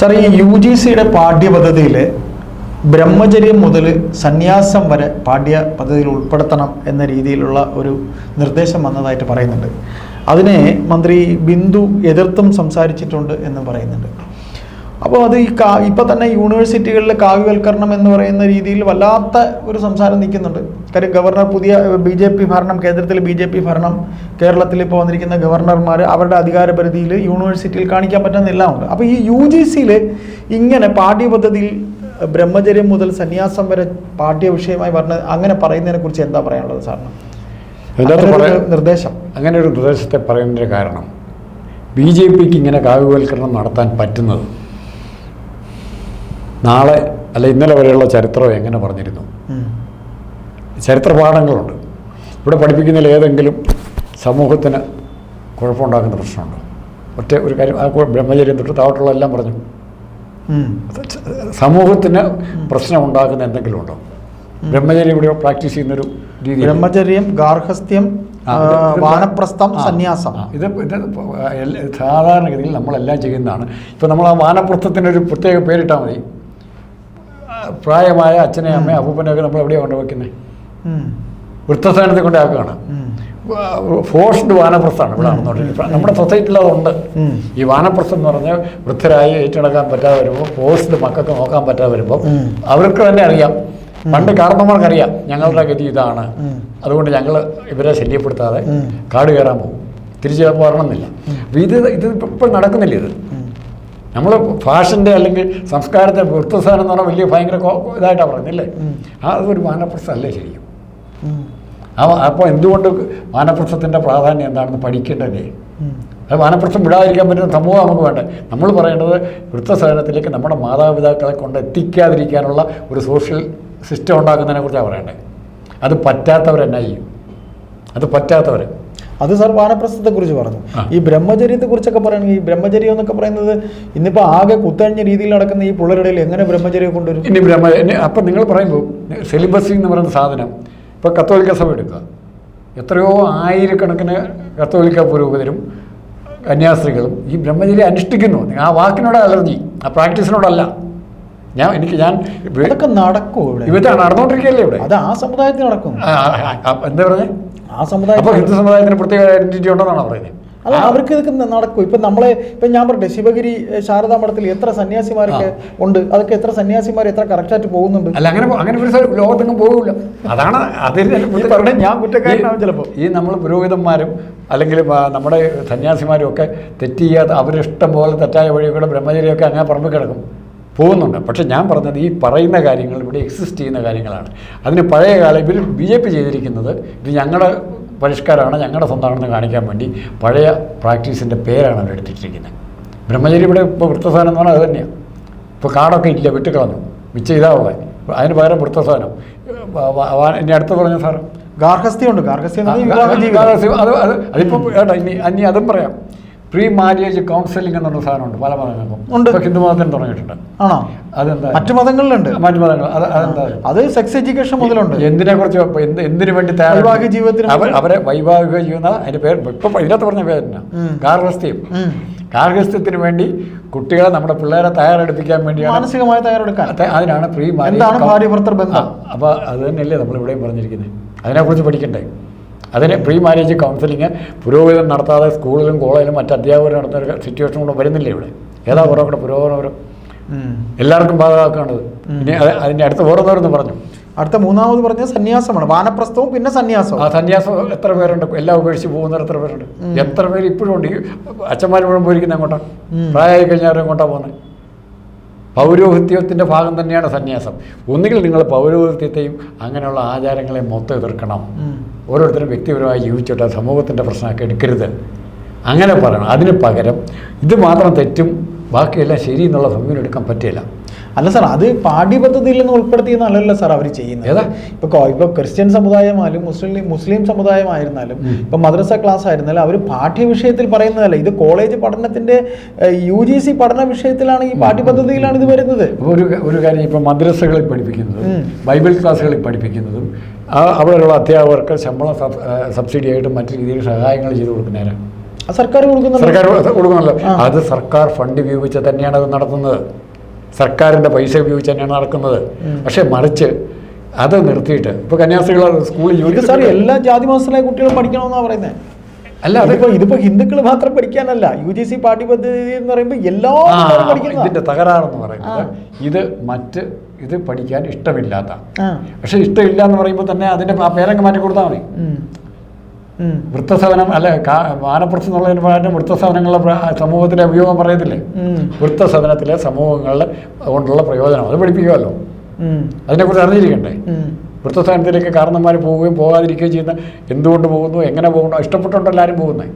Sir ഈ U G സിയുടെ പാഠ്യപദ്ധതിയിൽ ബ്രഹ്മചര്യം മുതൽ സന്യാസം വരെ പാഠ്യ പദ്ധതിയിൽ ഉൾപ്പെടുത്തണം എന്ന രീതിയിലുള്ള ഒരു നിർദ്ദേശം വന്നതായിട്ട് പറയുന്നുണ്ട്. അതിനെ മന്ത്രി ബിന്ദു എതിർത്തും സംസാരിച്ചിട്ടുണ്ട് എന്ന് പറയുന്നുണ്ട്. അപ്പോൾ അത് ഈ കാ ഇപ്പം തന്നെ യൂണിവേഴ്സിറ്റികളിൽ കാവ്യവൽക്കരണം എന്ന് പറയുന്ന രീതിയിൽ വല്ലാത്ത ഒരു സംസാരം നിൽക്കുന്നുണ്ട്. കാര്യം ഗവർണർ പുതിയ ബി ജെ പി ഭരണം കേന്ദ്രത്തിൽ ബി ജെ പി ഭരണം കേരളത്തിൽ ഇപ്പോൾ വന്നിരിക്കുന്ന ഗവർണർമാർ അവരുടെ അധികാരപരിധിയിൽ യൂണിവേഴ്സിറ്റിയിൽ കാണിക്കാൻ പറ്റുന്ന എല്ലാം ഉണ്ട് അപ്പോൾ ഈ യു ജി സിയിൽ ഇങ്ങനെ പാഠ്യപദ്ധതിയിൽ ബ്രഹ്മചര്യം മുതൽ സന്യാസം വരെ പാഠ്യ വിഷയമായി പറഞ്ഞ അങ്ങനെ പറയുന്നതിനെ കുറിച്ച് എന്താ പറയാനുള്ളത് സാറിന്? നിർദ്ദേശം. അങ്ങനെ ഒരു നിർദ്ദേശത്തെ പറയുന്നതിന്റെ കാരണം ബി ജെ പിക്ക് ഇങ്ങനെ കാവ്യവൽക്കരണം നടത്താൻ പറ്റുന്നത് നാളെ അല്ല ഇന്നലെ വരെയുള്ള ചരിത്രം എങ്ങനെ പറഞ്ഞിരുന്നു? ചരിത്രപാഠങ്ങളുണ്ട്. ചരിത്ര പാഠങ്ങളുണ്ട് ഇവിടെ പഠിപ്പിക്കുന്നതിൽ ഏതെങ്കിലും സമൂഹത്തിന് കുഴപ്പമുണ്ടാക്കുന്ന പ്രശ്നമുണ്ടോ? ഒറ്റ ഒരു കാര്യം ആ ബ്രഹ്മചര്യം തൊട്ട് താഴോട്ടുള്ള എല്ലാം പറഞ്ഞു. സമൂഹത്തിന് പ്രശ്നം ഉണ്ടാക്കുന്ന എന്തെങ്കിലും ഉണ്ടോ? ബ്രഹ്മചര്യം ഇവിടെ പ്രാക്ടീസ് ചെയ്യുന്നൊരു രീതി ബ്രഹ്മചര്യം ഗാർഹസ്ഥ്യം വാനപ്രസ്ഥം സന്യാസം. ഇത് ഇത് സാധാരണഗതിയിൽ നമ്മളെല്ലാം ചെയ്യുന്നതാണ്. ഇപ്പം നമ്മൾ ആ വാനപ്രസ്ഥത്തിനൊരു പ്രത്യേക പേരിട്ടാൽ മതി. പ്രായമായ അച്ഛനെ അമ്മയെ അപ്പൂപ്പനെയൊക്കെ നമ്മൾ എവിടെയാണ് കൊണ്ടുവയ്ക്കുന്നത് ഉം. വൃദ്ധസ്ഥാനത്തിൽ കൊണ്ടാക്കുകയാണ് ഉം. ഫോഴ്സ്ഡ് വാനപ്രസ്ഥാണ് ഇവിടെ നടന്നുകൊണ്ടിരിക്കുന്നത് നമ്മുടെ സൊസൈറ്റിയിൽ അതുണ്ട് ഈ വാനപ്രസ്ഥം എന്ന് പറഞ്ഞാൽ വൃദ്ധരായി ഏറ്റെടുക്കാൻ പറ്റാതെ വരുമ്പോൾ ഫോഴ്സ്ഡ് മക്കൾക്ക് നോക്കാൻ പറ്റാതെ വരുമ്പോൾ അവർക്ക് തന്നെ അറിയാം. പണ്ട് കാർമ്മമാർക്കറിയാം ഞങ്ങളുടെ ഗതി ഇതാണ്. അതുകൊണ്ട് ഞങ്ങൾ ഇവരെ ശല്യപ്പെടുത്താതെ. കാട് കയറാൻ പോകും. തിരിച്ചു വരണമെന്നില്ല. ഇത് ഇത് ഇപ്പോൾ നടക്കുന്നില്ല ഇത്. നമ്മൾ ഫാഷന്റെ അല്ലെങ്കിൽ സംസ്കാരത്തെ വൃത്തസ്ഥാനം എന്ന് പറഞ്ഞാൽ വലിയ ഭയങ്കര ഇതായിട്ടാണ് പറയുന്നില്ലേ. ആ അതൊരു വാനപ്രസ്ഥം അല്ലേ ശരിക്കും. ആ അപ്പോൾ എന്തുകൊണ്ട് മാനപ്രസ്ഥത്തിന്റെ പ്രാധാന്യം എന്താണെന്ന് പഠിക്കേണ്ടതേ. അത് വാനപ്രസ്ഥം വിടാതിരിക്കാൻ പറ്റുന്ന സമൂഹം നമുക്ക് വേണ്ട? നമ്മൾ പറയേണ്ടത് വൃത്തസേനത്തിലേക്ക് നമ്മുടെ മാതാപിതാക്കളെ കൊണ്ട് എത്തിക്കാതിരിക്കാനുള്ള ഒരു സോഷ്യൽ സിസ്റ്റം ഉണ്ടാക്കുന്നതിനെ കുറിച്ചാണ് പറയേണ്ടത് അത് പറ്റാത്തവരെന്നായി ചെയ്യും. അത് പറ്റാത്തവർ അത് സാർ വാനപ്രസ്ഥത്തെക്കുറിച്ച് പറഞ്ഞു. ഈ ബ്രഹ്മചര്യത്തെ കുറിച്ചൊക്കെ പറയുകയാണെങ്കിൽ ഈ ബ്രഹ്മചര്യം എന്നൊക്കെ പറയുന്നത് ഇന്നിപ്പോൾ ആകെ കുത്തഴിഞ്ഞ രീതിയിൽ നടക്കുന്ന ഈ പിള്ളേരുടെ എങ്ങനെ ബ്രഹ്മചര്യം കൊണ്ടുവരും? ഇനി ബ്രഹ്മ അപ്പം നിങ്ങൾ പറയുമ്പോൾ സെലിബസി എന്ന് പറയുന്ന സാധനം ഇപ്പോൾ കത്തോലിക്ക സഭ എടുക്കുക. എത്രയോ ആയിരക്കണക്കിന് കത്തോലിക്ക പുരോഹിതരും കന്യാസ്ത്രീകളും ഈ ബ്രഹ്മചര്യം അനുഷ്ഠിക്കുന്നു. ആ വാക്കിനോട് അലർജി ആ പ്രാക്ടീസിനോടല്ല. ഞാൻ എനിക്ക് ഞാൻ ഇതൊക്കെ നടക്കും ഇവിടെ? നടന്നുകൊണ്ടിരിക്കുകയല്ലേ ഇവിടെ? അത് ആ സമുദായത്തിൽ നടക്കും എന്താ പറഞ്ഞേ? ആ അപ്പോൾ സമുദായത്തിൽ ഹിന്ദു സമുദായത്തിന് പ്രത്യേക ഐഡന്റിറ്റി ഉണ്ടെന്നാണ് പറയുന്നത്? അല്ല അവർക്ക് ഇതൊക്കെ നടക്കും. ഇപ്പൊ നമ്മളെ ഇപ്പൊ ഞാൻ പറഞ്ഞു ശിവഗിരി ശാരദാ മഠത്തിൽ എത്ര സന്യാസിമാരൊക്കെ ഉണ്ട്? അതൊക്കെ എത്ര സന്യാസിമാർ എത്ര കറക്റ്റായിട്ട് പോകുന്നുണ്ട്? അല്ല അങ്ങനെ അങ്ങനെ ഒരു ലോകത്തെങ്ങും പോകില്ല അതാണ് അതിന് ഞാൻ കുറ്റക്കാരനാവും ചിലപ്പോൾ ഈ നമ്മൾ പുരോഹിതന്മാരും അല്ലെങ്കിൽ നമ്മുടെ സന്യാസിമാരും ഒക്കെ തെറ്റ് ചെയ്യാതെ അവരിഷ്ടം പോലെ തെറ്റായ വഴിയൊക്കെ ബ്രഹ്മചര്യമൊക്കെ അങ്ങനെ പറമ്പിൽ കിടക്കും. പോകുന്നുണ്ട് പക്ഷേ ഞാൻ പറഞ്ഞത് ഈ പറയുന്ന കാര്യങ്ങൾ ഇവിടെ എക്സിസ്റ്റ് ചെയ്യുന്ന കാര്യങ്ങളാണ് അതിന് പഴയ കാലം ഇവർ ബി ജെ പി ചെയ്തിരിക്കുന്നത് ഇത് ഞങ്ങളുടെ പരിഷ്കാരമാണ് ഞങ്ങളുടെ സ്വന്തമാണെന്ന് കാണിക്കാൻ വേണ്ടി പഴയ പ്രാക്ടീസിന്റെ പേരാണ് അവർ എടുത്തിട്ടിരിക്കുന്നത് ബ്രഹ്മചരി ഇവിടെ ഇപ്പോൾ വൃത്തസാനം എന്ന് പറഞ്ഞാൽ അത് തന്നെയാണ് ഇപ്പോൾ കാടൊക്കെ ഇല്ല വിട്ടുകളഞ്ഞു മിച്ചം ഇതാ ഉള്ളത് അതിന് പകരം വൃത്തസാനം വ- വ- വ- ഇനി അടുത്ത് പറഞ്ഞ സാറ് ഗാർഹസ്ഥ്യമുണ്ട് ഗാർഹസ്ഥ്യം അതിപ്പോൾ ഇനി അതും പറയാം പ്രീ മാര്യേജ് കൗൺസിലിംഗ് എന്നുള്ള സാധനമുണ്ട് പല മതങ്ങൾക്കും. ഉണ്ട്. ഹിന്ദു മതത്തിന് തുടങ്ങിയിട്ടുണ്ട്. ആണോ? അതെന്താ? മറ്റു മതങ്ങളിലുണ്ട്. മറ്റു മതങ്ങൾ അത് അതെന്താ? അത് സെക്സ് എഡ്യൂക്കേഷൻ മുതലുണ്ട്. എന്തിനെ കുറിച്ച് എന്ത് എന്തിനു വേണ്ടി വൈവാഹിക ജീവിതത്തിന് അവർ അവരെ വൈവാഹിക ജീവിതം അതിന്റെ പേര് ഇപ്പൊ ഇതിനകത്ത് പറഞ്ഞ പേര് തന്നെ ഉം. ഗാർഹസ്ഥ്യം. ഗാർഹസ്ഥ്യത്തിന് വേണ്ടി കുട്ടികളെ നമ്മുടെ പിള്ളേരെ തയ്യാറെടുപ്പിക്കാൻ വേണ്ടിയാണ് മാനസികമായി തയ്യാറെടുക്കാൻ. അത് അതിനാണ് പ്രീ എന്താണ് ബന്ധം? അപ്പോൾ അത് തന്നെയല്ലേ നമ്മൾ ഇവിടെയും പറഞ്ഞിരിക്കുന്നത് അതിനെക്കുറിച്ച് പഠിക്കണ്ടേ? അതിന് പ്രീ മാരേജ് കൗൺസിലിംഗ് പുരോഗതി നടത്താതെ സ്കൂളിലും കോളേജിലും മറ്റ് അധ്യാപകരും നടത്തുന്ന ഒരു സിറ്റുവേഷൻ കൂടെ വരുന്നില്ല ഇവിടെ. ഏതാ കുറേ കൂടെ പുരോഗമനം. എല്ലാവർക്കും ബാധകമാക്കുന്നത് ഇനി അതിന്റെ അടുത്ത് ഓരോന്നോരോന്ന് പറഞ്ഞു. അടുത്ത മൂന്നാമത് പറഞ്ഞ സന്യാസമാണ്. വാനപ്രസ്ഥവും പിന്നെ ആ സന്യാസം എത്ര പേരുണ്ട്? എല്ലാം ഉപേക്ഷിച്ച് പോകുന്നവർ എത്ര പേരുണ്ട്? എത്ര പേര് ഇപ്പോഴും ഉണ്ട്? അച്ഛന്മാർ മുഴുവൻ പോയിരിക്കുന്നത് എങ്ങോട്ടാണ് പ്രായമായി കഴിഞ്ഞാൽ എങ്ങോട്ടാണ് പോകുന്നത്? പൗരോഹിത്യത്തിന്റെ ഭാഗം തന്നെയാണ് സന്യാസം. ഒന്നുകിൽ നിങ്ങൾ പൗരോഹിത്യത്തെയും അങ്ങനെയുള്ള ആചാരങ്ങളെ മൊത്തം എതിർക്കണം. ഓരോരുത്തരും വ്യക്തിപരമായി ജീവിച്ചോട്ടെ സമൂഹത്തിന്റെ പ്രശ്നമൊക്കെ എടുക്കരുത്. അങ്ങനെ പറയണം. അതിന് പകരം ഇത് മാത്രം തെറ്റും ബാക്കിയെല്ലാം ശരി എന്നുള്ള സമീപനം എടുക്കാൻ പറ്റില്ല. അല്ല സാർ അത് പാഠ്യപദ്ധതിയിൽ നിന്ന് ഉൾപ്പെടുത്തിയെന്നല്ലല്ലോ സാർ അവർ ചെയ്യുന്നത്? ഇപ്പൊ ഇപ്പൊ ക്രിസ്ത്യൻ സമുദായമായാലും മുസ്ലിം മുസ്ലിം സമുദായമായിരുന്നാലും. ഇപ്പൊ മദ്രസ ക്ലാസ് ആയിരുന്നാലും അവർ പാഠ്യവിഷയത്തിൽ പറയുന്നതല്ല. ഇത് കോളേജ് പഠനത്തിന്റെ യു ജി സി പഠന വിഷയത്തിലാണ് ഈ പാഠ്യപദ്ധതിയിലാണ് ഇത് വരുന്നത്. ഒരു ഒരു കാര്യം ഇപ്പൊ മദ്രസകളിൽ പഠിപ്പിക്കുന്നതും ബൈബിൾ ക്ലാസ്സുകളിൽ പഠിപ്പിക്കുന്നതും അവിടെയുള്ള അധ്യാപകർക്ക് ശമ്പളം സബ്സിഡി ആയിട്ട് മറ്റു രീതിയിൽ സഹായങ്ങൾ ചെയ്ത് കൊടുക്കുന്നതിനാണ് സർക്കാർ കൊടുക്കുന്നുണ്ട്? സർക്കാർ കൊടുക്കുന്നല്ലോ അത് സർക്കാർ ഫണ്ട് ഉപയോഗിച്ച് തന്നെയാണ് അത് നടത്തുന്നത്. സർക്കാരിന്റെ പൈസ ഉപയോഗിച്ച് തന്നെയാണ് നടക്കുന്നത്. പക്ഷേ മറിച്ച് അത് നിർത്തിയിട്ട് ഇപ്പോൾ കന്യാസ്ത്രീകൾ സ്കൂളിൽ ജോലി സാർ എല്ലാ ജാതി മാസത്തിലെ കുട്ടികളും പഠിക്കണമെന്നാണ് പറയുന്നത് അല്ല അതിപ്പോ ഇതിപ്പോ ഹിന്ദുക്കൾ മാത്രം പഠിക്കാനല്ല. യു ജി സി പാഠ്യപദ്ധതി എന്ന് പറയുമ്പോൾ എല്ലാ ഇതിന്റെ തകരാറെന്ന് പറയുന്നത് ഇത് മറ്റ് ഇത് പഠിക്കാൻ ഇഷ്ടമില്ലാത്ത. പക്ഷെ ഇഷ്ടമില്ല എന്ന് പറയുമ്പോൾ തന്നെ അതിന്റെ പേരൊക്കെ പേരങ്ങ് മാറ്റി കൊടുത്താൽ മതി. അല്ലെ വൃത്തസവനം അല്ല വാനപ്രസ്ഥ എന്നുള്ളതിന് പകരം വൃത്തസവനങ്ങളുടെ പ്ര- സമൂഹത്തിലെ ഉപയോഗം പറയത്തില്ലേ. വൃത്തസദനത്തിലെ സമൂഹങ്ങളുടെ കൊണ്ടുള്ള പ്രയോജനം. അത് പഠിപ്പിക്കുമല്ലോ. അതിനെക്കുറിച്ച് അറിഞ്ഞിരിക്കണ്ടേ. വൃത്തസ്ഥാനത്തിലേക്ക് കാരണന്മാർ പോവുകയും പോകാതിരിക്കുകയും ചെയ്യുന്ന എന്തുകൊണ്ട് പോകുന്നു? എങ്ങനെ പോകുന്നു? ഇഷ്ടപ്പെട്ടുണ്ടോ എല്ലാവരും പോകുന്നത്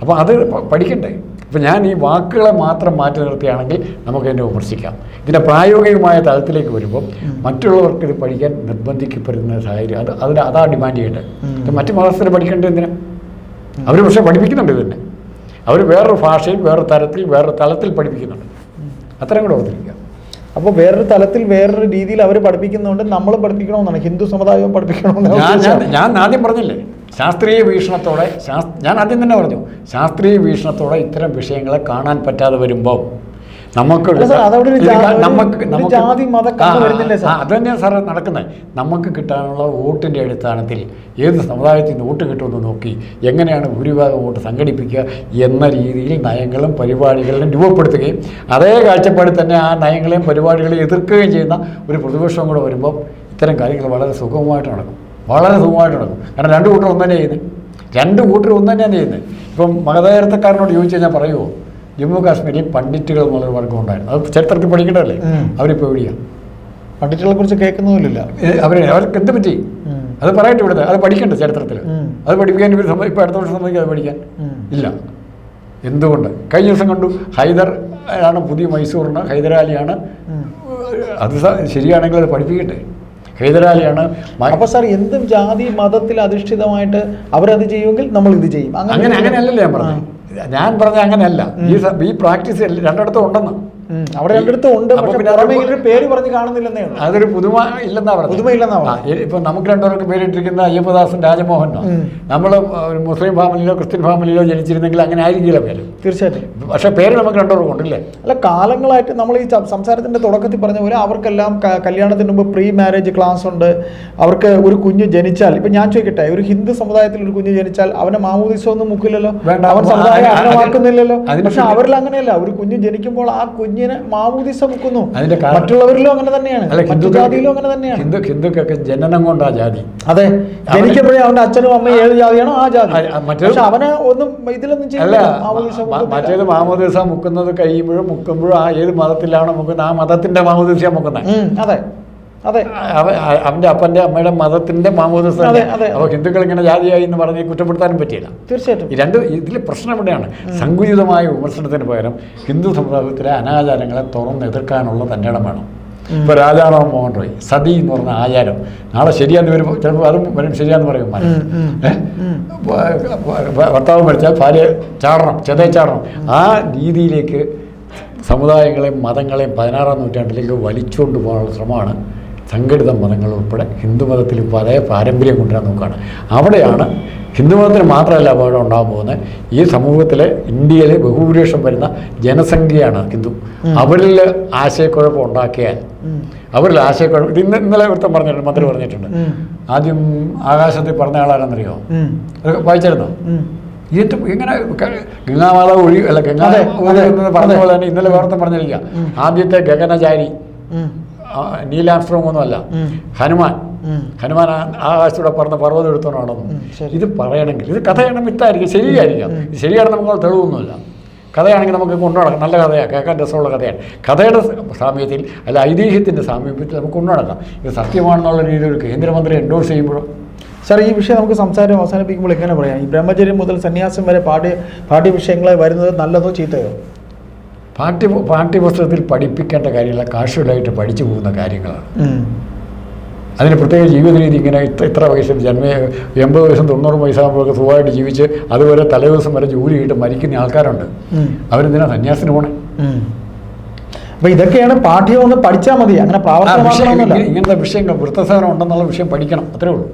അപ്പം അപ്പോൾ അത് പഠിക്കണ്ടേ? ഇപ്പം ഞാൻ ഈ വാക്കുകളെ മാത്രം മാറ്റി നിർത്തിയാണെങ്കിൽ നമുക്ക് എന്നെ വിമർശിക്കാം. ഇതിന്റെ പ്രായോഗികമായ തലത്തിലേക്ക് വരുമ്പോൾ മറ്റുള്ളവർക്ക് ഇത് പഠിക്കാൻ നിർബന്ധിക്കപ്പെടുന്ന സാഹചര്യം. അത് അതിന് അതാ ഡിമാൻഡ് ചെയ്യേണ്ടത്. മറ്റു മതസ്ഥർ പഠിക്കേണ്ടത് എന്തിനാ? അവർ പക്ഷേ പഠിപ്പിക്കുന്നുണ്ട് ഇതന്നെ. അവർ വേറൊരു ഭാഷയിൽ വേറൊരു തരത്തിൽ വേറൊരു തലത്തിൽ പഠിപ്പിക്കുന്നുണ്ട്. അത്രയും കൂടെ ഓർത്തിരിക്കുക അപ്പോൾ വേറൊരു തലത്തിൽ വേറൊരു രീതിയിൽ അവർ പഠിപ്പിക്കുന്നതുകൊണ്ട് നമ്മൾ പഠിപ്പിക്കണമെന്നാണ്. ഹിന്ദു സമുദായവും പഠിപ്പിക്കണമെന്നാണ് ഞാൻ ആദ്യം പറഞ്ഞില്ലേ? ശാസ്ത്രീയ വീക്ഷണത്തോടെ ശാസ് ഞാൻ ആദ്യം തന്നെ പറഞ്ഞു ശാസ്ത്രീയ വീക്ഷണത്തോടെ ഇത്തരം വിഷയങ്ങളെ കാണാൻ പറ്റാതെ വരുമ്പോൾ നമുക്ക് നമുക്ക് നമുക്ക് അത് തന്നെയാണ് സാറേ നടക്കുന്നത് നമുക്ക് കിട്ടാനുള്ള വോട്ടിന്റെ അടിസ്ഥാനത്തിൽ ഏത് സമുദായത്തിൽ നിന്ന് വോട്ട് കിട്ടുമെന്ന് നോക്കി എങ്ങനെയാണ് ഭൂരിഭാഗം വോട്ട് സംഘടിപ്പിക്കുക എന്ന രീതിയിൽ നയങ്ങളും പരിപാടികളും രൂപപ്പെടുത്തുകയും അതേ കാഴ്ചപ്പാടിൽ തന്നെ ആ നയങ്ങളെയും പരിപാടികളെയും എതിർക്കുകയും ചെയ്യുന്ന ഒരു പ്രതിപക്ഷം കൂടെ വരുമ്പോൾ ഇത്തരം കാര്യങ്ങൾ വളരെ സുഗമമായിട്ട് നടക്കും. വളരെ സുഖമായിട്ട് നടക്കും. കാരണം രണ്ട് കൂട്ടർ ഒന്നു തന്നെ ചെയ്യുന്നത് രണ്ട് കൂട്ടർ ഒന്നു തന്നെയാണ് ചെയ്യുന്നത് ഇപ്പം മതേതരത്വക്കാരനോട് ചോദിച്ചു കഴിഞ്ഞാൽ പറയുമോ ജമ്മു കാശ്മീരിൽ പണ്ഡിറ്റുകൾ എന്നുള്ളൊരു വർഗം ഉണ്ടായിരുന്നു അത് ചരിത്രത്തിൽ പഠിക്കേണ്ടതല്ലേ. അവരിപ്പോൾ എവിടെയാണ് പണ്ഡിറ്റുകളെ കുറിച്ച് കേൾക്കുന്നില്ല അവർ അവർക്ക് എന്ത് പറ്റി? അത് പറയട്ടെ ഇവിടുത്തെ അത് പഠിക്കണ്ട ചരിത്രത്തിൽ അത് പഠിപ്പിക്കാൻ ഇവർ ഇപ്പോൾ അടുത്ത വർഷം സമ്മതിക്കാതെ പഠിക്കാൻ? ഇല്ല. എന്തുകൊണ്ട്? കഴിഞ്ഞ ദിവസം കണ്ടു ഹൈദർ ആണ് പുതിയ മൈസൂറിന് ഹൈദരാലിയാണ് അത് ശരിയാണെങ്കിൽ അത് പഠിപ്പിക്കട്ടെ. ഹൈദരാലിയാണ് അപ്പൊ സാർ എന്തും ജാതി മതത്തിൽ അധിഷ്ഠിതമായിട്ട് അവരത് ചെയ്യുമെങ്കിൽ നമ്മൾ ഇത് ചെയ്യും. അങ്ങനെ അങ്ങനെയല്ലല്ലോ ഞാൻ പറഞ്ഞത്. ഞാൻ പറഞ്ഞ അങ്ങനെയല്ല. ഈ ഈ പ്രാക്ടീസ് രണ്ടിടത്തും ഉണ്ടെന്ന്. അവിടെ രണ്ടിടത്തും ഉണ്ട് പക്ഷെ പേര് പറഞ്ഞ് കാണുന്നില്ലെന്നേ അതൊരു പുതുമ ഇല്ലെന്നാ പറഞ്ഞു പുതുമയില്ലെന്നാ. ഇപ്പൊ നമുക്ക് രണ്ടുപേർക്ക് പേരിട്ടിരിക്കുന്ന അയ്യപ്പദാസൻ രാജമോഹനോ നമ്മൾ നമ്മൾ മുസ്ലിം ഫാമിലിയിലോ ക്രിസ്ത്യൻ ഫാമിലിയിലോ ജനിച്ചിരുന്നെങ്കിൽ അങ്ങനെ ആയിരിക്കില്ല പേര്. തീർച്ചയായിട്ടും. പക്ഷെ പേര് നമുക്ക് രണ്ടുപേർക്കും ഉണ്ടല്ലേ? അല്ല കാലങ്ങളായിട്ട് നമ്മൾ ഈ സംസാരത്തിന്റെ തുടക്കത്തിൽ പറഞ്ഞ പോലെ അവർക്കെല്ലാം കല്യാണത്തിന് മുമ്പ് പ്രീ മാരേജ് ക്ലാസ് ഉണ്ട്. അവർക്ക് ഒരു കുഞ്ഞ് ജനിച്ചാൽ ഇപ്പൊ ഞാൻ ചോദിക്കട്ടെ ഒരു ഹിന്ദു സമുദായത്തിൽ ഒരു കുഞ്ഞ് ജനിച്ചാൽ അവനെ മാമോദിസോ ഒന്നും മുക്കില്ലല്ലോ. അവൻ സമുദായം അംഗമാക്കുന്നില്ലല്ലോ? പക്ഷെ അവരിൽ അങ്ങനെയല്ല ഒരു കുഞ്ഞ് ജനിക്കുമ്പോൾ ആ കുഞ്ഞിനെ മാവൂതി മുക്കുന്നു. അതിന്റെ മറ്റുള്ളവരിലും അങ്ങനെ തന്നെയാണ്. മറ്റു ജാതിയിലും അങ്ങനെ തന്നെയാണ്. ഹിന്ദു ഹിന്ദുക്കൊക്കെ ജനനം കൊണ്ടാ ജാതി. അതെ. ജനിക്കുമ്പോഴേ അവന്റെ അച്ഛനും അമ്മയും ഏത് ജാതിയാണോ? ആ ജാതി. പക്ഷെ അവനെ ഒന്നും ഇതിലൊന്നും ചെയ്യില്ല. മറ്റേത് മാമോദിസ മുക്കുന്നത് കഴിയുമ്പോഴും മുക്കുമ്പോഴും ആ ഏത് മതത്തിലാണോ മുക്കുന്നത് ആ മതത്തിന്റെ മാമോദിസ മുക്കുന്നത്. അതെ. അതെ. അവ- അവന്റെ അപ്പന്റെ അമ്മയുടെ മതത്തിന്റെ മാമോദിസ. അപ്പോൾ ഹിന്ദുക്കൾ ഇങ്ങനെ ജാതിയായി എന്ന് പറഞ്ഞ് കുറ്റപ്പെടുത്താനും പറ്റിയില്ല. തീർച്ചയായിട്ടും. രണ്ട് ഇതിൽ പ്രശ്നം എവിടെയാണ് സങ്കുചിതമായ വിമർശനത്തിന് പകരം ഹിന്ദു സമുദായത്തിലെ അനാചാരങ്ങളെ തുറന്ന് എതിർക്കാനുള്ള തന്റെ ഇടം വേണം ഇപ്പോൾ രാജാറാം മോഹൻ റോയ് സതി എന്ന് പറഞ്ഞ ആചാരം. നാളെ ശരിയാന്ന് വരുമ്പോൾ ചിലപ്പോൾ അതും വരും ശരിയാന്ന് പറയും ഭർത്താവ് മരിച്ചാൽ ഭാര്യ ചാടണം ചെതേ ചാടണം. ആ രീതിയിലേക്ക് സമുദായങ്ങളെയും മതങ്ങളെയും പതിനാറാം നൂറ്റാണ്ടിലേക്ക് വലിച്ചുകൊണ്ട് പോകാനുള്ള ശ്രമമാണ് സംഘടിത മതങ്ങൾ ഉൾപ്പെടെ ഹിന്ദുമതത്തിൽ ഇപ്പോൾ അതേ പാരമ്പര്യം കൊണ്ടുവരാൻ നോക്കുകയാണ്. അവിടെയാണ് ഹിന്ദുമതത്തിന് മാത്രമല്ല അപകടം ഉണ്ടാകാൻ പോകുന്നത്. ഈ സമൂഹത്തിലെ ഇന്ത്യയിലെ ബഹുഭൂരിപക്ഷം വരുന്ന ജനസംഖ്യയാണ് ഹിന്ദു. അവരിൽ ആശയക്കുഴപ്പം ഉണ്ടാക്കിയാൽ അവരിൽ ആശയക്കുഴപ്പം ഇത് ഇന്ന് ഇന്നലെ വൃത്തം പറഞ്ഞിട്ടുണ്ട് മന്ത്രി പറഞ്ഞിട്ടുണ്ട്. ആദ്യം ആകാശത്തിൽ പറഞ്ഞ ആളാണെന്നറിയോ ഉം. അത് വായിച്ചായിരുന്നോ? ഉം. ഇത് ഇങ്ങനെ ഗംഗാമാത ഒഴി അല്ല ഗംഗാ പറഞ്ഞ പോലെ തന്നെ ഇന്നലെ വേർത്തം പറഞ്ഞിരിക്കുക ആദ്യത്തെ ഗഗനചാരി. ഉം. ആംസ്ട്രോങ് ഒന്നും ഒന്നുമല്ല ഹനുമാൻ. ഹനുമാൻ ആകാശത്തൂടെ പറഞ്ഞ പർവതം എടുത്തോണാണെന്നും ഇത് പറയണമെങ്കിൽ ഇത് കഥയാണ് മിത്തായിരിക്കും ശരിയായിരിക്കാം. ശരിയാണെന്ന് നമുക്ക് തെളിവൊന്നുമില്ല. കഥയാണെങ്കിൽ നമുക്ക് കൊണ്ടുനടക്കാം. നല്ല കഥയാണ് കേൾക്കാൻ രസമുള്ള കഥയാണ്. കഥയുടെ സാമീപ്യത്തിൽ അല്ല ഐതിഹ്യത്തിന്റെ സാമീപ്യത്തിൽ നമുക്ക് കൊണ്ടുനടക്കാം. ഇത് സത്യമാണെന്നുള്ള രീതിയിൽ ഒരു കേന്ദ്രമന്ത്രി എൻഡോഴ്സ് ചെയ്യുമ്പോഴോ. സാർ ഈ വിഷയം നമുക്ക് സംസാരം അവസാനിപ്പിക്കുമ്പോൾ എങ്ങനെ പറയാം? ഈ ബ്രഹ്മചര്യം മുതൽ സന്യാസം വരെ പാഠ്യ പാഠ്യവിഷയങ്ങളെ വരുന്നത് നല്ലതോ ചീത്തയോ? പാഠ്യ പാഠ്യപുസ്തകത്തിൽ പഠിപ്പിക്കേണ്ട കാര്യങ്ങൾ കാഷ്വലായിട്ട് പഠിച്ചു പോകുന്ന കാര്യങ്ങളാണ്. അതിന് പ്രത്യേക ജീവിത രീതി ഇങ്ങനെ ഇത്ര ഇത്ര വയസ്സിൽ ജന്മ എൺപത് വയസ്സും തൊണ്ണൂറ് വയസ്സാകുമ്പോഴൊക്കെ സുഖമായിട്ട് ജീവിച്ച് അതുവരെ തലേദിവസം വരെ ജോലി ചെയ്തിട്ട് മരിക്കുന്ന ആൾക്കാരുണ്ട്. അവരെന്തിനാ സന്യാസത്തിന് പോണേ. അപ്പൊ ഇതൊക്കെയാണ് പാഠ്യം ഒന്ന് പഠിച്ചാൽ മതി. അങ്ങനെ ഇങ്ങനത്തെ വിഷയങ്ങൾ വൃത്തസേവനം ഉണ്ടെന്നുള്ള വിഷയം പഠിക്കണം. അത്രേ ഉള്ളൂ.